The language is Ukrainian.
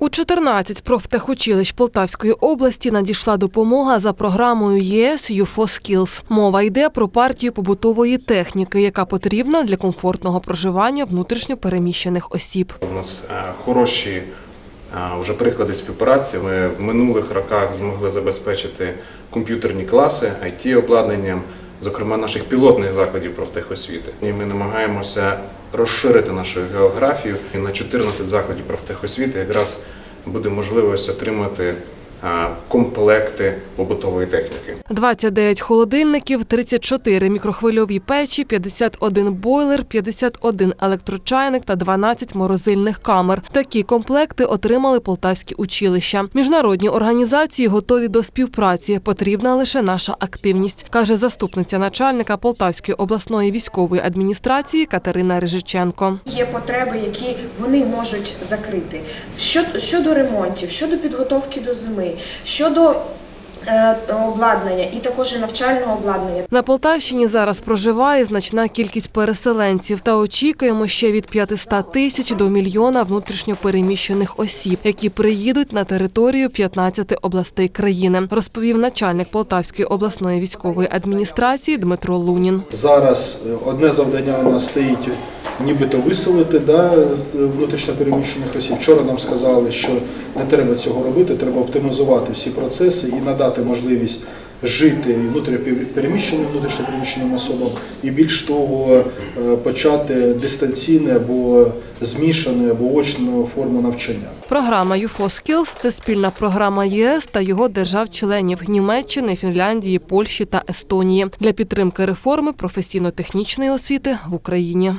У 14 профтехучилищ Полтавської області надійшла допомога за програмою ЄС Skills. Мова йде про партію побутової техніки, яка потрібна для комфортного проживання внутрішньо переміщених осіб. У нас е, хороші е, вже приклади співпраці. Ми в минулих роках змогли забезпечити комп'ютерні класи it обладнанням, зокрема наших пілотних закладів профтехосвіти. І ми намагаємося розширити нашу географію. І на 14 закладів профтехосвіти якраз буде можливість отримати комплекти побутової техніки. 29 холодильників, 34 мікрохвильові печі, 51 бойлер, 51 електрочайник та 12 морозильних камер. Такі комплекти отримали полтавські училища. Міжнародні організації готові до співпраці. Потрібна лише наша активність, каже заступниця начальника Полтавської обласної військової адміністрації Катерина Рижиченко. Є потреби, які вони можуть закрити. Щодо, щодо ремонтів, щодо підготовки до зими, щодо е, обладнання і також і навчального обладнання. На Полтавщині зараз проживає значна кількість переселенців та очікуємо ще від 500 тисяч до мільйона внутрішньо переміщених осіб, які приїдуть на територію 15 областей країни, розповів начальник Полтавської обласної військової адміністрації Дмитро Лунін. Зараз е, одне завдання у нас стоїть нібито виселити да, з внутрішньопереміщених осіб. Вчора нам сказали, що не треба цього робити, треба оптимізувати всі процеси і надати можливість жити внутрішньопереміщеним внутрішньопереміщеним особам і більш того е, почати дистанційне або змішане або очну форму навчання. Програма Skills – це спільна програма ЄС та його держав-членів Німеччини, Фінляндії, Польщі та Естонії для підтримки реформи професійно-технічної освіти в Україні.